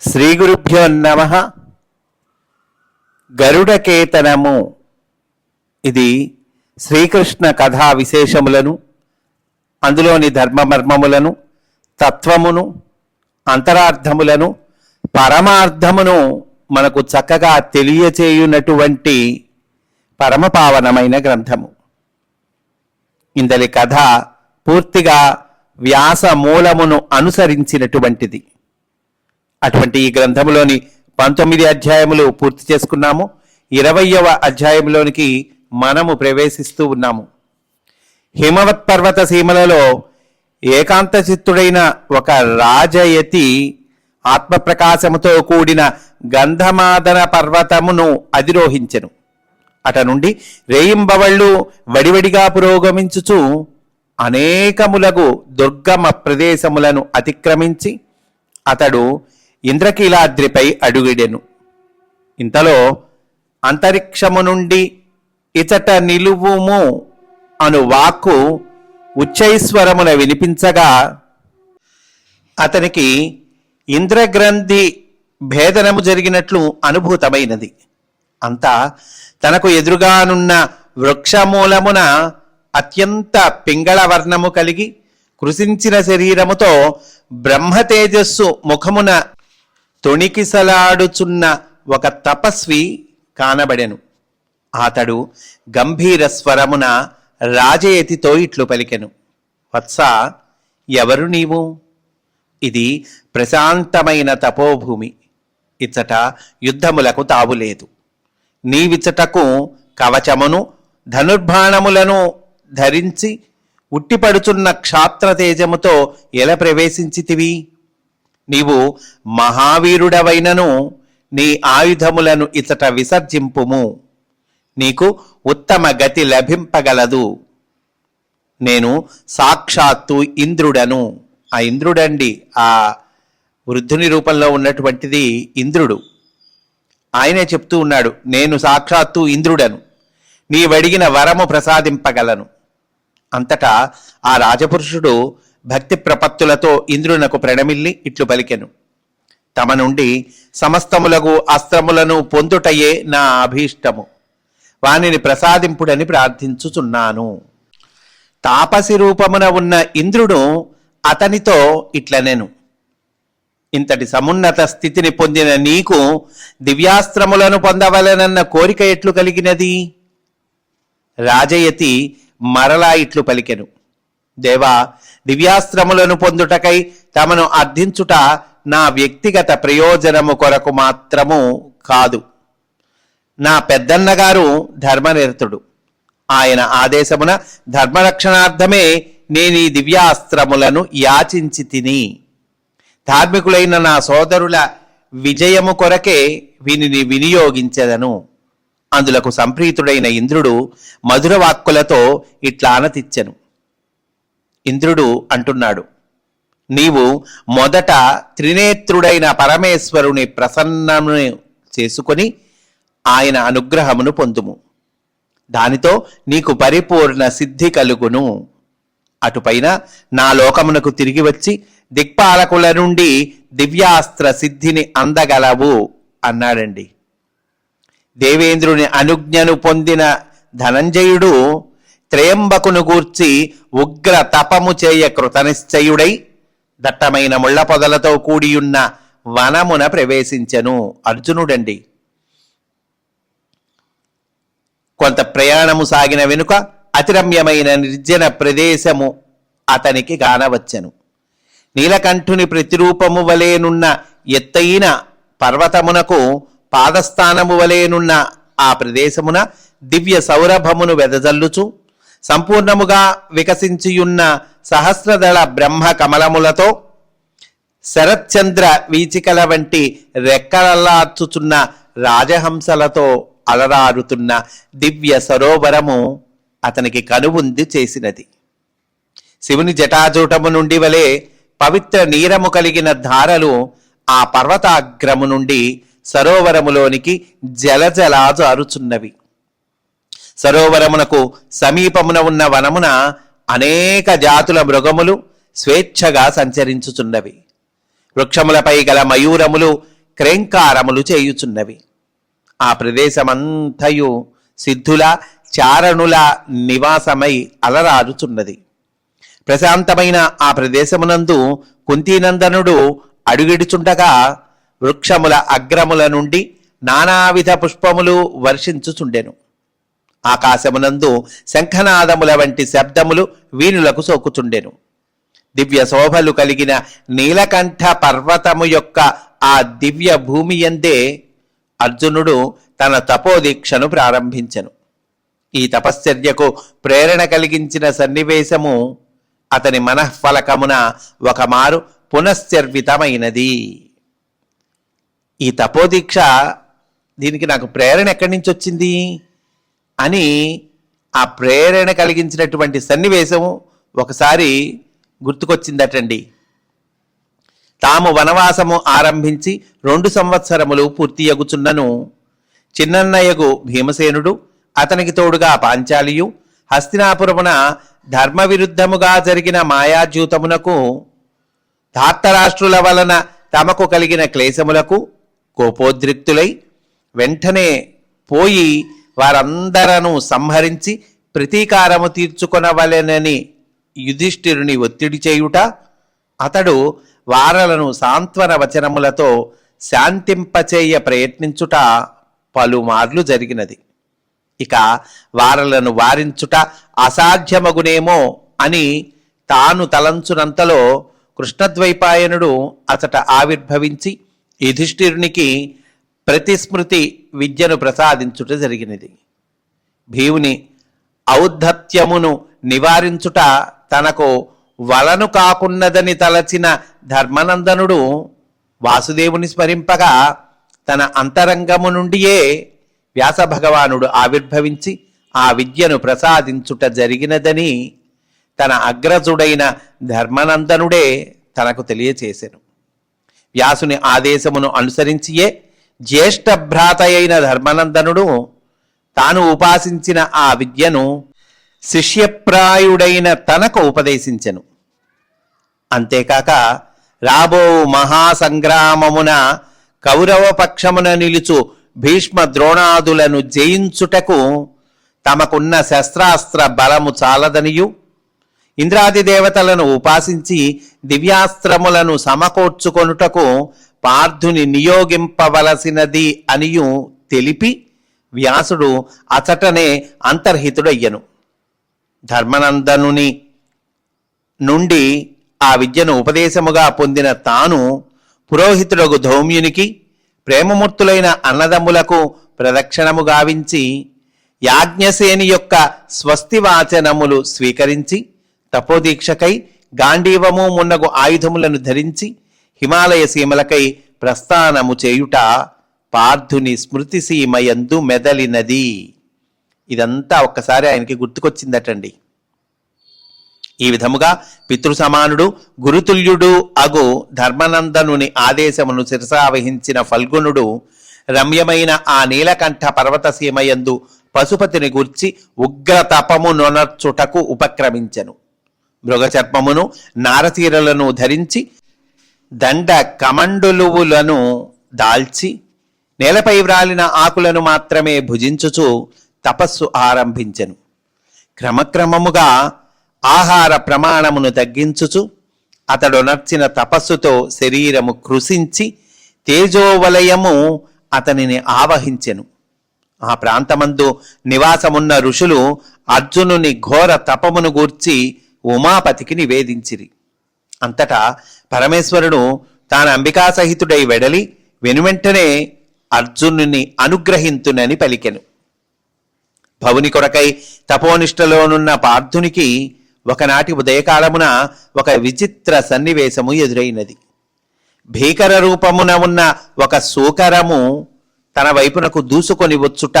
శ్రీ గురుభ్యో నమ. గరుడకేతనము. ఇది శ్రీకృష్ణ కథా విశేషములను అందులోని ధర్మమర్మములను తత్వమును అంతరార్థములను పరమార్థమును మనకు చక్కగా తెలియచేయునటువంటి పరమపావనమైన గ్రంథము. ఇందలి కథ పూర్తిగా వ్యాస మూలమును అనుసరించినటువంటిది. అటువంటి ఈ గ్రంథములోని పంతొమ్మిది అధ్యాయములు పూర్తి చేసుకున్నాము. ఇరవయవ అధ్యాయంలోనికి మనము ప్రవేశిస్తూ ఉన్నాము. హిమవత్ పర్వత సీమలలో ఏకాంత చిత్తుడైన ఒక రాజయతి ఆత్మప్రకాశముతో కూడిన గంధమాదన పర్వతమును అధిరోహించెను. అట నుండి రేయింబవళ్ళు వడివడిగా పురోగమించుచు అనేకములగు దుర్గమ ప్రదేశములను అతిక్రమించి అతడు ఇంద్రకీలాద్రిపై అడుగిడెను. ఇంతలో అంతరిక్షము నుండి ఇచట నిలువుము అను వాక్కు ఉచ్చైస్వరమున వినిపించగా అతనికి ఇంద్రగ్రంథి భేదనము జరిగినట్లు అనుభూతమైనది. అంతా తనకు ఎదురుగానున్న వృక్షమూలమున అత్యంత పింగళ వర్ణము కలిగి కృషించిన శరీరముతో బ్రహ్మ తేజస్సు ముఖమున తొణికిసలాడుచున్న ఒక తపస్వి కానబడెను. అతడు గంభీర స్వరమున రాజయతితో ఇట్లు పలికెను. వత్స ఎవరు నీవు? ఇది ప్రశాంతమైన తపోభూమి. ఇచ్చట యుద్ధములకు తావులేదు నీవిచ్చటకు కవచమును ధనుర్బాణములను ధరించి ఉట్టిపడుచున్న క్షాత్ర తేజముతో ఎలా ప్రవేశించితివి? నీవు మహావీరుడవైనను నీ ఆయుధములను ఇతట విసర్జింపుము. నీకు ఉత్తమ గతి లభింపగలదు. నేను సాక్షాత్తు ఇంద్రుడను. ఆ ఇంద్రుడండి ఆ వృద్ధుని రూపంలో ఉన్నటువంటిది ఇంద్రుడు. ఆయనే చెప్తూ ఉన్నాడు నేను సాక్షాత్తు ఇంద్రుడను. నీవడిగిన వరము ప్రసాదింపగలను. అంతటా ఆ రాజపురుషుడు భక్తి ప్రపత్తులతో ఇంద్రునకు ప్రణమిల్లి ఇట్లు పలికెను. తమ నుండి సమస్తములకు అస్త్రములను పొందుటయే నా అభీష్టము. వానిని ప్రసాదింపుడని ప్రార్థించుచున్నాను. తాపసి రూపమున ఉన్న ఇంద్రుడు అతనితో ఇట్లనెను. ఇంతటి సమున్నత స్థితిని పొందిన నీకు దివ్యాస్త్రములను పొందవలనన్న కోరిక ఎట్లు కలిగినది? రాజయతి మరలా ఇట్లు పలికెను. దేవా దివ్యాస్త్రములను పొందుటకై తమను అర్థించుట నా వ్యక్తిగత ప్రయోజనము కొరకు మాత్రము కాదు. నా పెద్దన్నగారు ధర్మనిరతుడు. ఆయన ఆదేశమున ధర్మరక్షణార్థమే నేను ఈ దివ్యాస్త్రములను యాచించి తిని ధార్మికులైన నా సోదరుల విజయము కొరకే వీనిని వినియోగించెదను. అందులకు సంప్రీతుడైన ఇంద్రుడు మధుర వాక్కులతో ఇట్లా ఆనతిచ్చెను ఇంద్రుడు అంటున్నాడు. నీవు మొదట త్రినేత్రుడైన పరమేశ్వరుని ప్రసన్నము చేసుకొని ఆయన అనుగ్రహమును పొందుము. దానితో నీకు పరిపూర్ణ సిద్ధి కలుగును. అటుపైన నా లోకమునకు తిరిగి వచ్చి దిక్పాలకుల నుండి దివ్యాస్త్ర సిద్ధిని అందగలవు అన్నాడండి. దేవేంద్రుని అనుజ్ఞను పొందిన ధనంజయుడు త్రయంబకును గూర్చి ఉగ్ర తపము చేయ కృతనిశ్చయుడై దట్టమైన ముళ్ళ పొదలతో కూడియున్న వనమున ప్రవేశించెను. అర్జునుడండి. కొంత ప్రయాణము సాగిన వెనుక అతిరమ్యమైన నిర్జన ప్రదేశము అతనికి గానవచ్చెను. నీలకంఠుని ప్రతిరూపము వలేనున్న ఎత్తైన పర్వతమునకు పాదస్థానము వలేనున్న ఆ ప్రదేశమున దివ్య సౌరభమును వెదజల్లుచు సంపూర్ణముగా వికసించియున్న సహస్రదళ బ్రహ్మ కమలములతో శరత్చంద్ర వీచికల వంటి రెక్కలల్లార్చుచున్న రాజహంసలతో అలరారుతున్న దివ్య సరోవరము అతనికి కనువుంది చేసినది. శివుని జటాజూటము నుండి వలె పవిత్ర నీరము కలిగిన ధారలు ఆ పర్వతాగ్రము నుండి సరోవరములోనికి జలజలా జారుచున్నవి సరోవరమునకు సమీపమున ఉన్న వనమున అనేక జాతుల మృగములు స్వేచ్ఛగా సంచరించుచున్నవి. వృక్షములపై గల మయూరములు క్రేంకారములు చేయుచున్నవి. ఆ ప్రదేశమంతయు సిద్ధుల చారణుల నివాసమై అలరారుచున్నది. ప్రశాంతమైన ఆ ప్రదేశమునందు కుంతీనందనుడు అడుగిడుచుండగా వృక్షముల అగ్రముల నుండి నానావిధ పుష్పములు వర్షించుచుండెను. ఆకాశమునందు శంఖనాదముల వంటి శబ్దములు వీణులకు సోకుచుండెను. దివ్య శోభలు కలిగిన నీలకంఠ పర్వతము యొక్క ఆ దివ్య భూమి ఎందే అర్జునుడు తన తపోదీక్షను ప్రారంభించెను. ఈ తపశ్చర్యకు ప్రేరణ కలిగించిన సన్నివేశము అతని మనఃఫలకమున ఒక మారు పునశ్చర్వితమైనది. ఈ తపోదీక్ష దీనికి నాకు ప్రేరణ ఎక్కడి నుంచి వచ్చింది? అని ఆ ప్రేరణ కలిగించినటువంటి సన్నివేశము ఒకసారి గుర్తుకొచ్చిందటండి. తాము వనవాసము ఆరంభించి రెండు సంవత్సరములు పూర్తి చిన్నన్నయ్యకు చిన్నన్నయ్యగు భీమసేనుడు అతనికి తోడుగా పాంచాలియు హస్తినాపురమున ధర్మ విరుద్ధముగా జరిగిన మాయాజ్యూతమునకు ధార్తరాష్ట్రుల వలన తమకు కలిగిన క్లేశములకు కోపోద్రిక్తులై వెంటనే పోయి వారందరను సంహరించి ప్రతీకారము తీర్చుకొనవలెనని యుధిష్ఠిరుని ఒత్తిడి చేయుట అతడు వారలను సాంత్వన వచనములతో శాంతింపచేయ ప్రయత్నించుట పలుమార్లు జరిగినది. ఇక వారలను వారించుట అసాధ్యమగునేమో అని తాను తలంచునంతలో కృష్ణద్వైపాయనుడు అతట ఆవిర్భవించి యుధిష్ఠిరునికి ప్రతిస్మృతి విద్యను ప్రసాదించుట జరిగినది. భీవుని ఔద్ధత్యమును నివారించుట తనకు వలను కాకున్నదని తలచిన ధర్మనందనుడు వాసుదేవుని స్మరింపగా తన అంతరంగము నుండియే వ్యాస భగవానుడు ఆవిర్భవించి ఆ విద్యను ప్రసాదించుట జరిగినదని తన అగ్రజుడైన ధర్మనందనుడే తనకు తెలియచేశాను వ్యాసుని ఆదేశమును అనుసరించియే జ్యేష్ఠ భ్రాత అయిన ధర్మనందనుడు తాను ఉపాసించిన ఆ విద్యను శిష్యప్రాయుడైన తనకు ఉపదేశించెను. అంతేకాక రాబో మహాసంగ్రామమున కౌరవ పక్షమున నిలుచు భీష్మ ద్రోణాదులను జయించుటకు తమకున్న శస్త్రాస్త్ర బలము చాలదనియు. ఇంద్రాది దేవతలను ఉపాసించి దివ్యాస్త్రములను సమకూర్చుకొనుటకు పార్థుని నియోగింపవలసినది అనియు తెలిపి వ్యాసుడు అచటనే అంతర్హితుడయ్యను. ధర్మనందనుని నుండి ఆ విద్యను ఉపదేశముగా పొందిన తాను పురోహితుడగు ధౌమ్యునికి ప్రేమమూర్తులైన అన్నదమ్ములకు ప్రదక్షిణము గావించి యాజ్ఞసేని యొక్క స్వస్తి వాచనములు స్వీకరించి తపోదీక్షకై గాంధీవము మున్నగు ఆయుధములను ధరించి హిమాలయ సీమలకై ప్రస్థానము చేయుట పార్థుని స్మృతి సీమయందు మెదలినది. ఇదంతా ఒక్కసారి ఆయనకి గుర్తుకొచ్చిందటండి. ఈ విధముగా పితృసమానుడు గురుతుల్యుడు అగు ధర్మనందనుని ఆదేశమును శిరసావహించిన ఫల్గునుడు రమ్యమైన ఆ నీలకంఠ పర్వత సీమయందు పశుపతిని గూర్చి ఉగ్ర తపము నొనర్చుటకు ఉపక్రమించెను. మృగచర్మమును నారతీరలను ధరించి దండ కమండులువులను దాల్చి నేలపై వ్రాలిన ఆకులను మాత్రమే భుజించుచు తపస్సు ఆరంభించెను. క్రమక్రమముగా ఆహార ప్రమాణమును తగ్గించుచు అతడు నర్చిన తపస్సుతో శరీరము కృషించి తేజోవలయము అతనిని ఆవహించెను. ఆ ప్రాంతమందు నివాసమున్న ఋషులు అర్జునుని ఘోర తపమును గూర్చి ఉమాపతికి నివేదించిరి. అంతటా పరమేశ్వరుడు తాను అంబికా సహితుడై వెడలి వెనువెంటనే అర్జునుని అనుగ్రహింతునని పలికెను. భవుని కొరకై తపోనిష్టలోనున్న పార్థునికి ఒకనాటి ఉదయకాలమున ఒక విచిత్ర సన్నివేశము ఎదురైనది. భీకర రూపమున ఉన్న ఒక సూకరము తన వైపునకు దూసుకొని వచ్చుట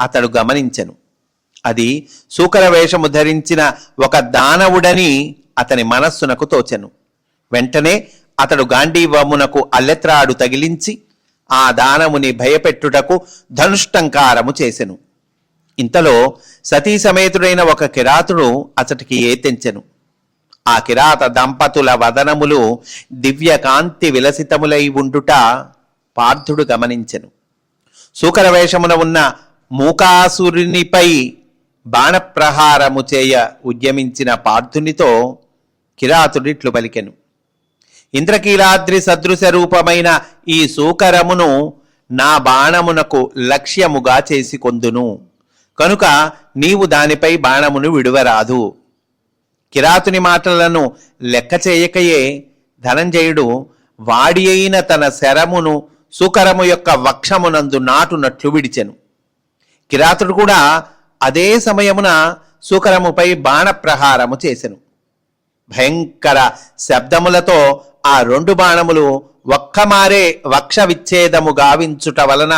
అతడు గమనించెను. అది సూకర వేషము ధరించిన ఒక దానవుడని అతని మనస్సునకు తోచెను. వెంటనే అతడు గాంధీవమునకు అల్లెత్రాడు తగిలించి ఆ దానముని భయపెట్టుటకు ధనుష్టంకారము చేసెను. ఇంతలో సతీ సమేతుడైన ఒక కిరాతుడు అతడికి ఏతెంచెను. ఆ కిరాత దంపతుల వదనములు దివ్యకాంతి విలసితములై ఉండుట పార్థుడు గమనించెను. సూకర వేషమున ఉన్న మూకాసురునిపై బాణప్రహారము చేయ ఉద్యమించిన పార్థునితో కిరాతుడిట్లు పలికెను. ఇంద్రకీలాద్రి సదృశ రూపమైన ఈ సూకరమును నా బాణమునకు లక్ష్యముగా చేసి కొందును కనుక నీవు దానిపై బాణమును విడువరాదు. కిరాతుని మాటలను లెక్క చేయకయే ధనంజయుడు వాడి అయిన తన శరమును సుకరము యొక్క వక్షమునందు నాటునట్లు విడిచెను. కిరాతుడు కూడా అదే సమయమున సుకరముపై బాణప్రహారము చేసెను. భయంకర శబ్దములతో ఆ రెండు బాణములు ఒక్కమారే వక్ష విచ్ఛేదము గావించుట వలన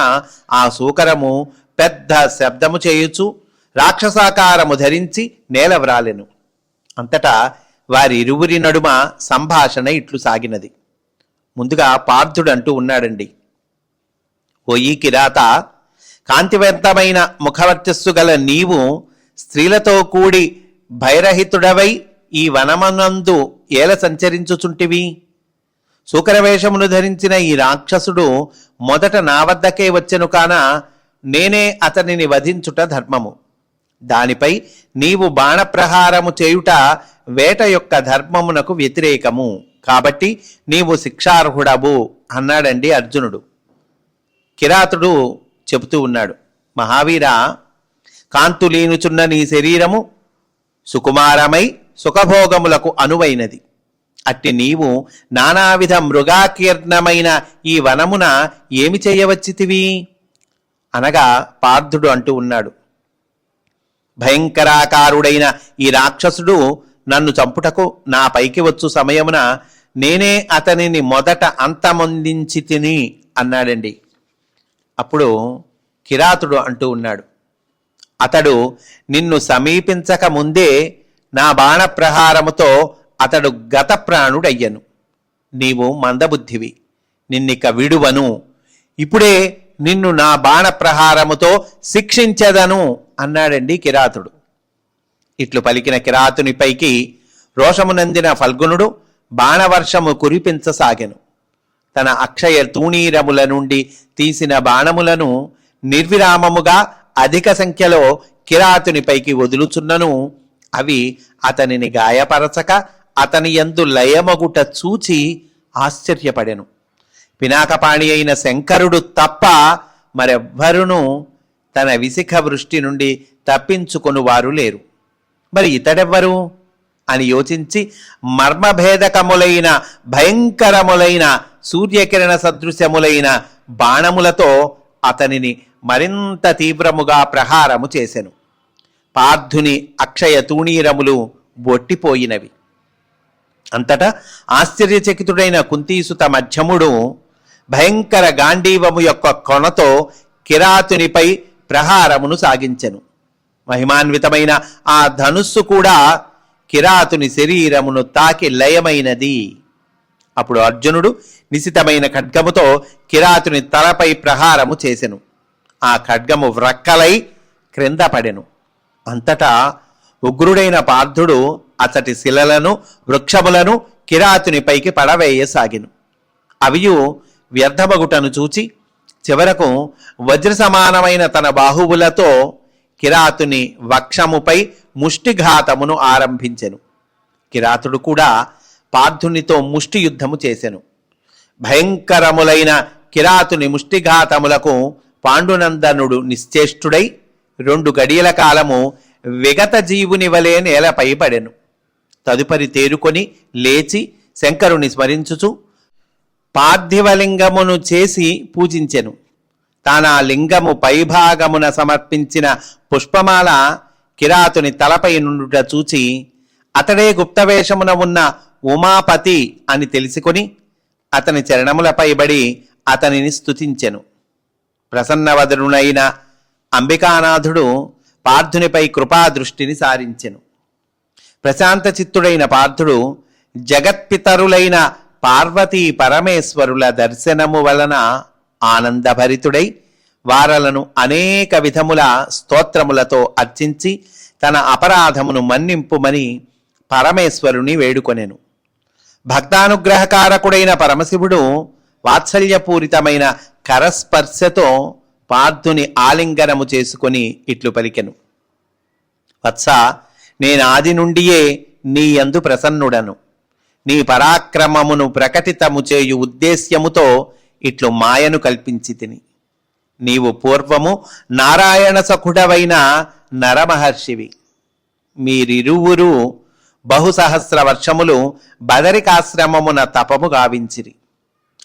ఆ సూకరము పెద్ద శబ్దము చేయుచు రాక్షసాకారము ధరించి నేలవ్రాలెను అంతటా వారి ఇరువురి నడుమ సంభాషణ ఇట్లు సాగినది. ముందుగా పార్థుడు అంటూ ఉన్నాడండి. ఓ ఈ కిరాత కాంతివంతమైన ముఖవర్చస్సు గల నీవు స్త్రీలతో కూడి భైరహితుడవై ఈ వనమనందు ఏల సంచరించుచుంటివి? సూకరవేషమును ధరించిన ఈ రాక్షసుడు మొదట నా వద్దకే వచ్చెను కాన నేనే అతనిని వధించుట ధర్మము. దానిపై నీవు బాణప్రహారము చేయుట వేట యొక్క ధర్మమునకు వ్యతిరేకము. కాబట్టి నీవు శిక్షార్హుడవు అన్నాడండి అర్జునుడు. కిరాతుడు చెబుతూ ఉన్నాడు మహావీర కాంతులీనుచున్న నీ శరీరము సుకుమారమై సుఖభోగములకు అనువైనది. అట్టి నీవు నానావిధ మృగాకీర్ణమైన ఈ వనమున ఏమి చేయవచ్చితివి? అనగా పార్థుడు అంటూ ఉన్నాడు. భయంకరాకారుడైన ఈ రాక్షసుడు నన్ను చంపుటకు నా పైకి వచ్చు సమయమున నేనే అతనిని మొదట అంతమొందించి తిని అన్నాడండి. అప్పుడు కిరాతుడు అంటూ ఉన్నాడు. అతడు నిన్ను సమీపించక ముందే నా బాణప్రహారముతో అతడు గత ప్రాణుడయ్యను. నీవు మందబుద్ధివి. నిన్నిక విడువను. ఇప్పుడే నిన్ను నా బాణప్రహారముతో శిక్షించదను అన్నాడండి కిరాతుడు. ఇట్లు పలికిన కిరాతునిపైకి రోషమునందిన ఫల్గునుడు బాణవర్షము కురిపించసాగెను. తన అక్షయ తూణీరముల నుండి తీసిన బాణములను నిర్విరామముగా అధిక సంఖ్యలో కిరాతునిపైకి వదులుచున్నను. అవి అతనిని గాయపరచక అతని యందు లయమగుట చూచి ఆశ్చర్యపడెను. పినాకపాణి అయిన శంకరుడు తప్ప మరెవ్వరునూ తన విశిఖ వృష్టి నుండి తప్పించుకొని వారు లేరు. మరి ఇతడెవ్వరు? అని యోచించి మర్మభేదకములైన భయంకరములైన సూర్యకిరణ సదృశ్యములైన బాణములతో అతనిని మరింత తీవ్రముగా ప్రహారము చేసెను. పార్థుని అక్షయ తూణీరములు బొట్టిపోయినవి. అంతటా ఆశ్చర్యచకితుడైన కుంతీసుత మధ్యముడు భయంకర గాంధీవము యొక్క కొనతో కిరాతునిపై ప్రహారమును సాగించెను. మహిమాన్వితమైన ఆ ధనుస్సు కూడా కిరాతుని శరీరమును తాకి లయమైనది. అప్పుడు అర్జునుడు నిశితమైన ఖడ్గముతో కిరాతుని తలపై ప్రహారము చేసెను. ఆ ఖడ్గము వ్రక్కలై క్రింద పడెను. అంతటా ఉగ్రుడైన పార్థుడు అతటి శిలలను వృక్షములను కిరాతునిపైకి పడవేయసాగిను. అవియు వ్యర్థమగుటను చూచి చివరకు వజ్ర సమానమైన తన బాహువులతో కిరాతుని వక్షముపై ముష్టిఘాతమును ఆరంభించెను. కిరాతుడు కూడా పార్థునితో ముష్టి యుద్ధము చేసెను. భయంకరములైన కిరాతుని ముష్టిఘాతములకు పాండునందనుడు నిశ్చేష్టుడై రెండు గడియల కాలము విగత జీవుని వలె నేలపై పడెను తదుపరి తేరుకొని లేచి శంకరుని స్మరించుచు పార్థివలింగమును చేసి పూజించెను. తానా లింగము పైభాగమున సమర్పించిన పుష్పమాల కిరాతుని తలపై నుండుట చూచి అతడే గుప్తవేషమున ఉన్న ఉమాపతి అని తెలుసుకొని అతని చరణములపై బడి అతనిని స్తుతించెను. ప్రసన్నవదరునైన అంబికానాథుడు పార్థునిపై కృపాదృష్టిని సారించెను. ప్రశాంత చిత్తుడైన పార్థుడు జగత్పితరులైన పార్వతీ పరమేశ్వరుల దర్శనము వలన ఆనందభరితుడై వారలను అనేక విధముల స్తోత్రములతో అర్చించి తన అపరాధమును మన్నింపుమని పరమేశ్వరుని వేడుకొనెను. భక్తానుగ్రహకారకుడైన పరమశివుడు వాత్సల్యపూరితమైన కరస్పర్శతో పార్థుని ఆలింగనము చేసుకొని ఇట్లు పలికెను. వత్స నేను ఆది నుండియే నీ యందు ప్రసన్నుడను. నీ పరాక్రమమును ప్రకటితము చేయు ఉద్దేశ్యముతో ఇట్లు మాయను కల్పించి తిని. నీవు పూర్వము నారాయణ సఖుడవైన నరమహర్షివి. మీరిరువురు బహుసహస్ర వర్షములు బదరికాశ్రమమున తపము గావించిరి.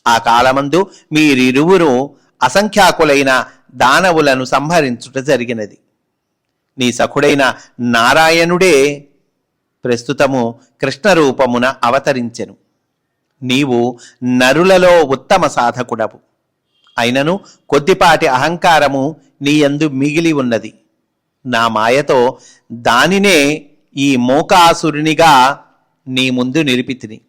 ఆ కాలమందు మీరిరువురు అసంఖ్యాకులైన దానవులను సంహరించుట జరిగినది. నీ సఖుడైన నారాయణుడే ప్రస్తుతము కృష్ణ రూపమున అవతరించెను. నీవు నరులలో ఉత్తమ సాధకుడవు. అయినను కొద్దిపాటి అహంకారము నీయందు మిగిలి ఉన్నది. నా మాయతో దానినే ఈ మోకాసురునిగా నీ ముందు నిలిపితిని.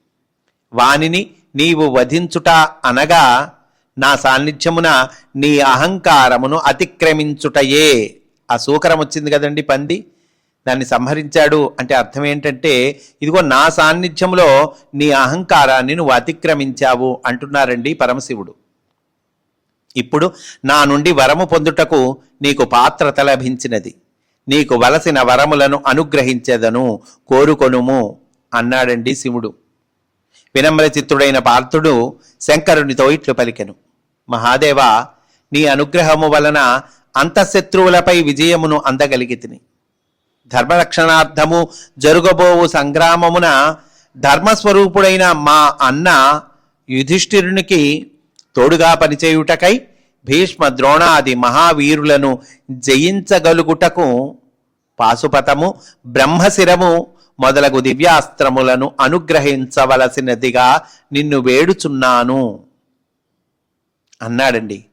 వానిని నీవు వధించుట అనగా నా సాన్నిధ్యమున నీ అహంకారమును అతిక్రమించుటయే. ఆ సూకరం వచ్చింది కదండి పంది? దాన్ని సంహరించాడు. అంటే అర్థం ఏంటంటే ఇదిగో నా సాన్నిధ్యంలో నీ అహంకారాన్ని నువ్వు అతిక్రమించావు అంటున్నారండి పరమశివుడు. ఇప్పుడు నా నుండి వరము పొందుటకు నీకు పాత్రత లభించినది. నీకు వలసిన వరములను అనుగ్రహించేదను కోరుకొనుము అన్నాడండి శివుడు. వినమ్ర చిత్తుడైన పార్థుడు శంకరునితో ఇట్లు పలికెను. మహాదేవ నీ అనుగ్రహము వలన అంతఃశత్రువులపై విజయమును అందగలిగితిని. ధర్మరక్షణార్థము జరుగబోవు సంగ్రామమున ధర్మస్వరూపుడైన మా అన్న యుధిష్ఠిరునికి తోడుగా పనిచేయుటకై భీష్మ ద్రోణాది మహావీరులను జయించగలుగుటకు పాశుపతము బ్రహ్మశిరము మొదలగు దివ్యాస్త్రములను అనుగ్రహించవలసినదిగా నిన్ను వేడుచున్నాను. అన్నాడండి.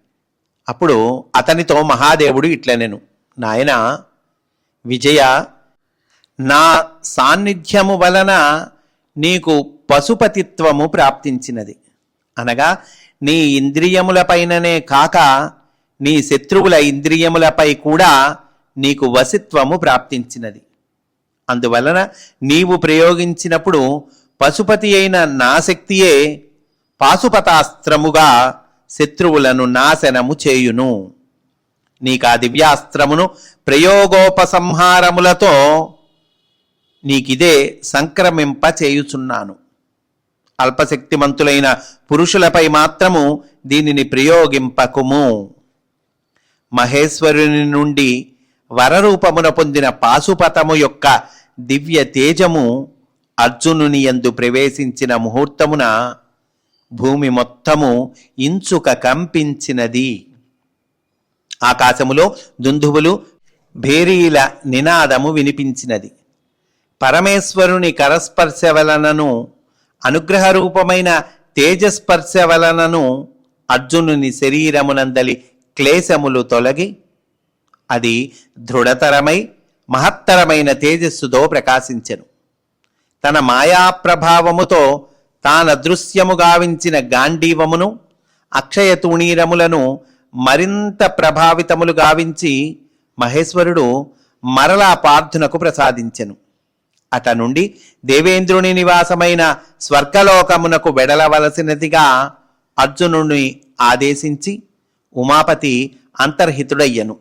అప్పుడు అతనితో మహాదేవుడు ఇట్లనెను నాయన విజయ నా సాన్నిధ్యము వలన నీకు పశుపతిత్వము ప్రాప్తించినది. అనగా నీ ఇంద్రియములపైననే కాక నీ శత్రువుల ఇంద్రియములపై కూడా నీకు వసిత్వము ప్రాప్తించినది. అందువలన నీవు ప్రయోగించినప్పుడు పశుపతి అయిన నా శక్తియే పాశుపతాస్త్రముగా శత్రువులను నాశనము చేయును. నీకు ఆ దివ్యాస్త్రమును ప్రయోగోపసంహారములతో నీకిదే సంక్రమింప చేయుచున్నాను. అల్పశక్తిమంతులైన పురుషులపై మాత్రము దీనిని ప్రయోగింపకుము. మహేశ్వరుని నుండి వరరూపమున పొందిన పాశుపతము యొక్క దివ్య తేజము అర్జునుని యందు ప్రవేశించిన ముహూర్తమున భూమి మొత్తము ఇంచుక కంపించినది. ఆకాశములో దుందువులు భేరీల నినాదము వినిపించినది. పరమేశ్వరుని కరస్పర్శ వలనను అనుగ్రహ రూపమైన తేజస్పర్శ వలనను అర్జునుని శరీరమునందలి క్లేశములు తొలగి అది దృఢతరమై మహత్తరమైన తేజస్సుతో ప్రకాశించెను. తన మాయా ప్రభావముతో తానదృశ్యము గావించిన గాంధీవమును అక్షయ తుణీరములను మరింత ప్రభావితములు గావించి మహేశ్వరుడు మరలా పార్థునకు ప్రసాదించెను. అట నుండి దేవేంద్రుని నివాసమైన స్వర్గలోకమునకు వెడలవలసినదిగా అర్జునుని ఆదేశించి ఉమాపతి అంతర్హితుడయ్యను.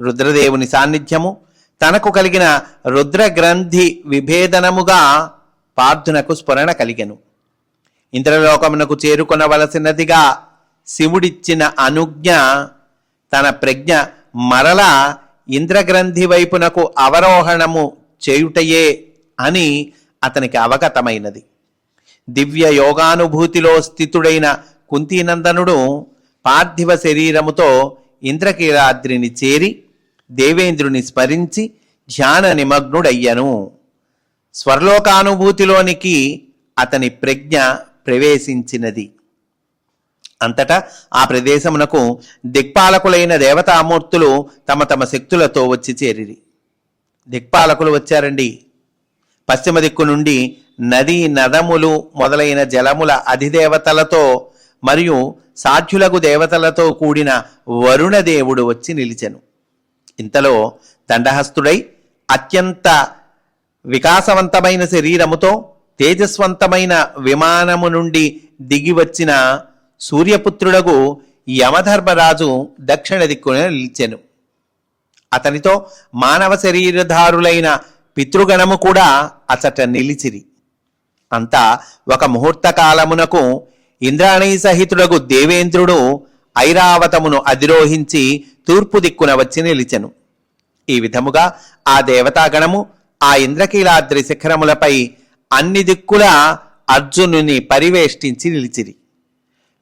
రుద్రదేవుని సాన్నిధ్యము తనకు కలిగిన రుద్రగ్రంథి విభేదనముగా పార్థునకు స్ఫురణ కలిగెను. ఇంద్రలోకమునకు చేరుకొనవలసినదిగా శివుడిచ్చిన అనుజ్ఞ తన ప్రజ్ఞ మరల ఇంద్రగ్రంథి వైపునకు అవరోహణము చేయుటయే అని అతనికి అవగతమైనది. దివ్య యోగానుభూతిలో స్థితుడైన కుంతీనందనుడు పార్థివ శరీరముతో ఇంద్రకీలాద్రిని చేరి దేవేంద్రుని స్మరించి ధ్యాన నిమగ్నుడయ్యను. స్వర్లోకానుభూతిలోనికి అతని ప్రజ్ఞ ప్రవేశించినది. అంతటా ఆ ప్రదేశమునకు దిక్పాలకులైన దేవతామూర్తులు తమ తమ శక్తులతో వచ్చి చేరిరి. దిక్పాలకులు వచ్చారండి. పశ్చిమ దిక్కు నుండి నదీ నదములు మొదలైన జలముల అధిదేవతలతో మరియు సాధ్యులకు దేవతలతో కూడిన వరుణదేవుడు వచ్చి నిలిచెను. ఇంతలో దండహస్తుడై అత్యంత వికాసవంతమైన శరీరముతో తేజస్వంతమైన విమానము నుండి దిగి వచ్చిన సూర్యపుత్రుడగు యమధర్మరాజు దక్షిణ దిక్కున నిలిచెను. అతనితో మానవ శరీరధారులైన పితృగణము కూడా అచట నిలిచిరి. అంతా ఒక ముహూర్త కాలమునకు ఇంద్రాణీ సహితుడగు దేవేంద్రుడు ఐరావతమును అధిరోహించి తూర్పు దిక్కున వచ్చి నిలిచెను. ఈ విధముగా ఆ దేవతాగణము ఆ ఇంద్రకీలాద్రి శిఖరములపై అన్ని దిక్కుల అర్జునుని పరివేష్టించి నిలిచిరి.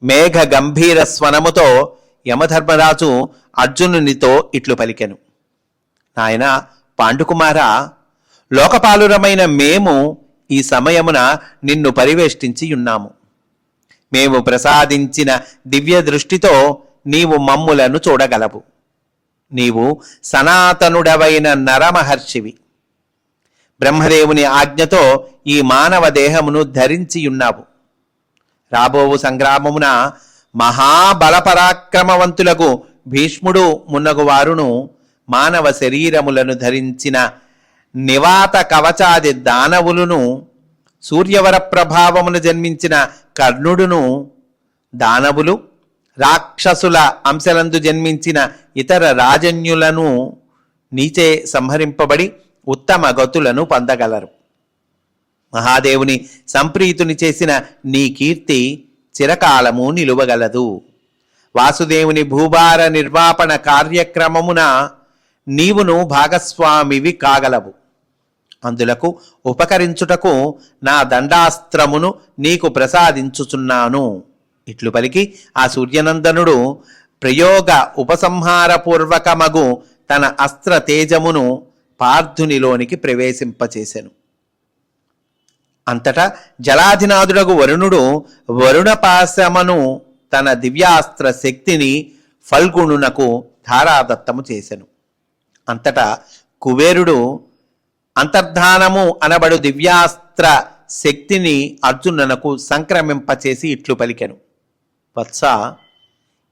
మేఘ గంభీర స్వనముతో యమధర్మరాజు అర్జునునితో ఇట్లు పలికెను. నాయన పాండుకుమార లోకపాలురమైన మేము ఈ సమయమున నిన్ను పరివేష్టించి ఉన్నాము. మేము ప్రసాదించిన దివ్య దృష్టితో నీవు మమ్ములను చూడగలవు. నీవు సనాతనుడవైన నరమహర్షివి. బ్రహ్మదేవుని ఆజ్ఞతో ఈ మానవ దేహమును ధరించియున్నావు. రాబోవు సంగ్రామమున మహాబలపరాక్రమవంతులకు భీష్ముడు మున్నగు వారును మానవ శరీరములను ధరించిన నివాత కవచాది దానవులను సూర్యవర ప్రభావమును జన్మించిన కర్ణుడును దానవులు రాక్షసుల అంశలందు జన్మించిన ఇతర రాజన్యులను నీచే సంహరింపబడి ఉత్తమ గతులను పొందగలరు. మహాదేవుని సంప్రీతుని చేసిన నీ కీర్తి చిరకాలము నిలువగలదు. వాసుదేవుని భూభార నిర్వాపణ కార్యక్రమమున నీవును భాగస్వామివి కాగలవు. అందులకు ఉపకరించుటకు నా దండాస్త్రమును నీకు ప్రసాదించుచున్నాను. ఇట్లు పలికి ఆ సూర్యనందనుడు ప్రయోగ ఉపసంహారపూర్వకమగు తన అస్త్ర తేజమును పార్థునిలోనికి ప్రవేశింపచేశాను అంతటా జలాధినాథుడగు వరుణుడు వరుణపాశమను తన దివ్యాస్త్ర శక్తిని ఫల్గుణునకు ధారాదత్తము చేసెను. అంతటా కుబేరుడు అంతర్ధానము అనబడు దివ్యాస్త్ర శక్తిని అర్జునునకు సంక్రమింపచేసి ఇట్లు పలికెను. వత్స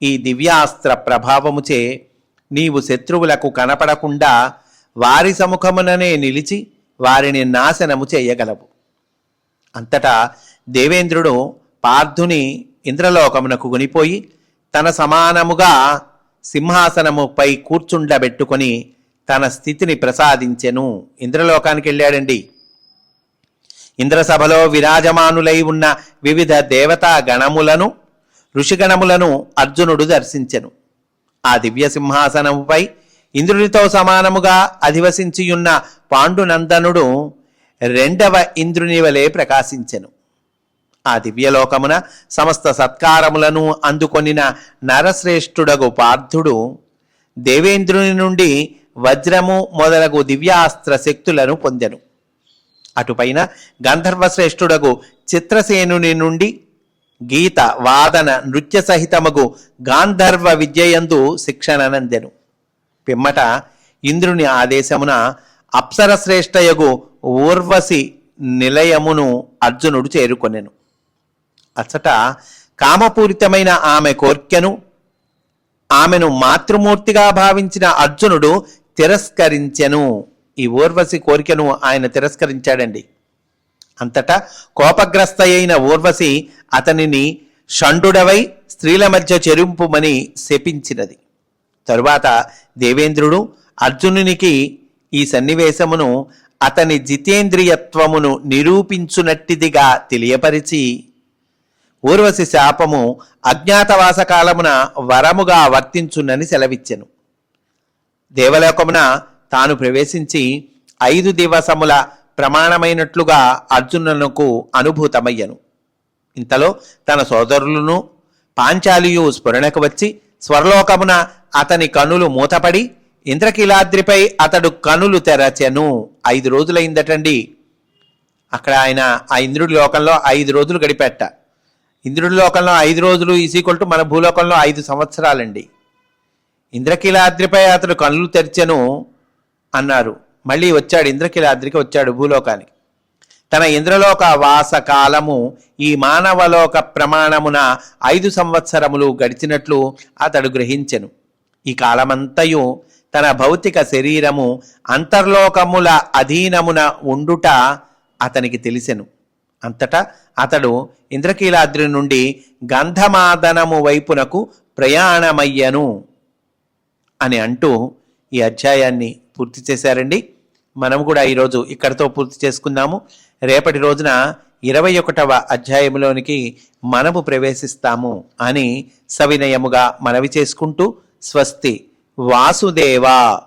ఈ దివ్యాస్త్ర ప్రభావముచే నీవు శత్రువులకు కనపడకుండా వారి సముఖముననే నిలిచి వారిని నాశనము చేయగలవు. అంతటా దేవేంద్రుడు పార్థుని ఇంద్రలోకమునకు గునిపోయి తన సమానముగా సింహాసనముపై కూర్చుండబెట్టుకొని తన స్థితిని ప్రసాదించెను. ఇంద్రలోకానికి వెళ్ళాడండి. ఇంద్రసభలో విరాజమానులై ఉన్న వివిధ దేవతా గణములను ఋషిగణములను అర్జునుడు దర్శించెను. ఆ దివ్య సింహాసనముపై ఇంద్రునితో సమానముగా అధివసించియున్న పాండునందనుడు రెండవ ఇంద్రుని వలె ప్రకాశించెను. ఆ దివ్యలోకమున సమస్త సత్కారములను అందుకొనిన నరశ్రేష్ఠుడగు పార్థుడు దేవేంద్రుని నుండి వజ్రము మొదలగు దివ్యాస్త్ర శక్తులను పొందెను. అటుపైన గంధర్వశ్రేష్ఠుడగు చిత్రసేనుని నుండి గీత వాదన నృత్య సహితమగు గాంధర్వ విద్యయందు శిక్షణనందెను. పిమ్మట ఇంద్రుని ఆదేశమున అప్సరశ్రేష్టయగు ఊర్వశి నిలయమును అర్జునుడు చేరుకొనెను. అచ్చట కామపూరితమైన ఆమె కోర్కెను. ఆమెను మాతృమూర్తిగా భావించిన అర్జునుడు తిరస్కరించెను. ఈ ఊర్వశి కోరికను ఆయన తిరస్కరించాడండి. అంతటా కోపగ్రస్త అయిన ఊర్వశి అతనిని షండుడవై స్త్రీల మధ్య చెరింపుమని శపించినది. తరువాత దేవేంద్రుడు అర్జునునికి ఈ సన్నివేశమును అతని జితేంద్రియత్వమును నిరూపించునట్టిదిగా తెలియపరిచి ఊర్వశి శాపము అజ్ఞాతవాస కాలమున వరముగా వర్తించునని సెలవిచ్చెను. దేవలోకమున తాను ప్రవేశించి ఐదు దివసముల ప్రమాణమైనట్లుగా అర్జునునకు అనుభూతమయ్యను. ఇంతలో తన సోదరులను పాంచాలియు స్ఫురణకు వచ్చి స్వర్లోకమున అతని కనులు మూతపడి ఇంద్రకీలాద్రిపై అతడు కనులు తెరచెను. ఐదు రోజులైందటండి. అక్కడ ఆయన ఆ ఇంద్రుడి లోకంలో ఐదు రోజులు గడిపెట్ట. ఇంద్రుడి లోకంలో ఐదు రోజులు ఈసీక్వల్ టు మన భూలోకంలో ఐదు సంవత్సరాలండి. ఇంద్రకీలాద్రిపై అతడు కనులు తెరిచెను అన్నారు. మళ్ళీ వచ్చాడు ఇంద్రకీలాద్రికి వచ్చాడు భూలోకానికి. తన ఇంద్రలోక వాస కాలము ఈ మానవలోక ప్రమాణమున ఐదు సంవత్సరములు గడిచినట్లు అతడు గ్రహించెను. ఈ కాలమంతయు తన భౌతిక శరీరము అంతర్లోకముల అధీనమున ఉండుట అతనికి తెలిసెను. అంతటా అతడు ఇంద్రకీలాద్రి నుండి గంధమాదనము వైపునకు ప్రయాణమయ్యను అని అంటూ ఈ అధ్యాయాన్ని పూర్తి చేశారండి. మనం కూడా ఈరోజు ఇక్కడతో పూర్తి చేసుకుందాము. రేపటి రోజున ఇరవై ఒకటవ అధ్యాయంలోనికి మనము ప్రవేశిస్తాము అని సవినయముగా మనవి చేసుకుంటూ స్వస్తి వాసుదేవా.